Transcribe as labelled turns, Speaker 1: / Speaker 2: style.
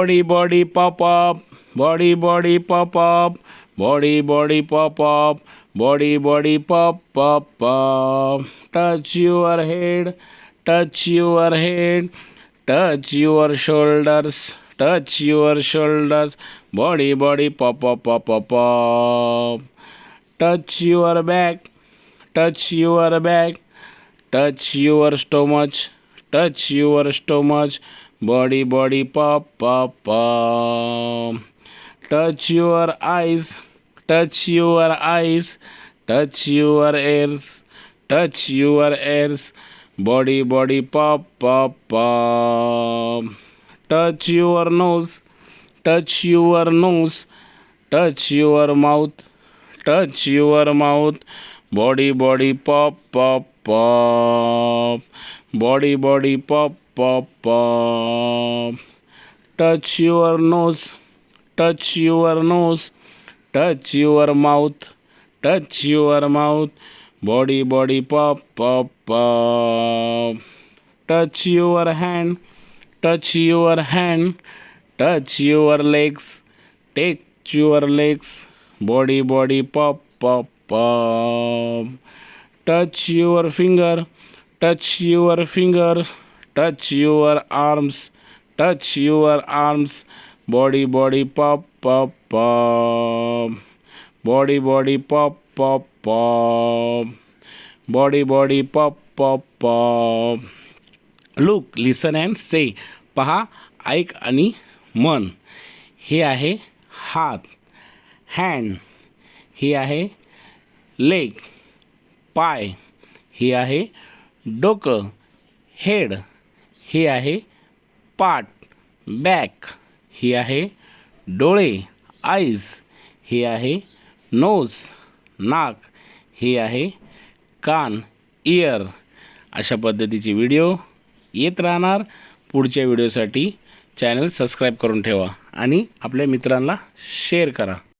Speaker 1: body body pop up body body pop up body body pop up body body pop pop pop. Touch your head. Touch your head. Touch your shoulders. Touch your shoulders. Body body pop up pop pop pop. Touch your back. Touch your back. Touch your stomach. Touch your stomach body body pop pop pop touch your eyes. Touch your eyes. Touch your ears. Touch your ears. Body body pop pop pop touch your nose. Touch your nose. Touch your mouth. Touch your mouth. Body body pop pop pop body body pop pop pop touch your nose. Touch your nose. Touch your mouth. Touch your mouth. Body body pop pop pop touch your hand. Touch your hand. Touch your legs. Take your legs. Body body pop pop pop touch your finger. Touch your finger touch your arms touch your arms body body पप पप पप body body पप पप पप body body पप पप पप look listen and से पहा, ऐक आणि मन. हे आहे हात. हँड हे आहे लेग पाय. हे आहे डोकं. हेड ही आहे पाट बॅक. ही आहे डोळे. आईज. ही आहे नोज. नाक. ही आहे कान. इयर. अशा पद्धतीचे व्हिडिओ येत राहणार. पुढच्या व्हिडिओसाठी चॅनल सबस्क्राईब करून ठेवा आणि आपल्या मित्रांना शेअर करा.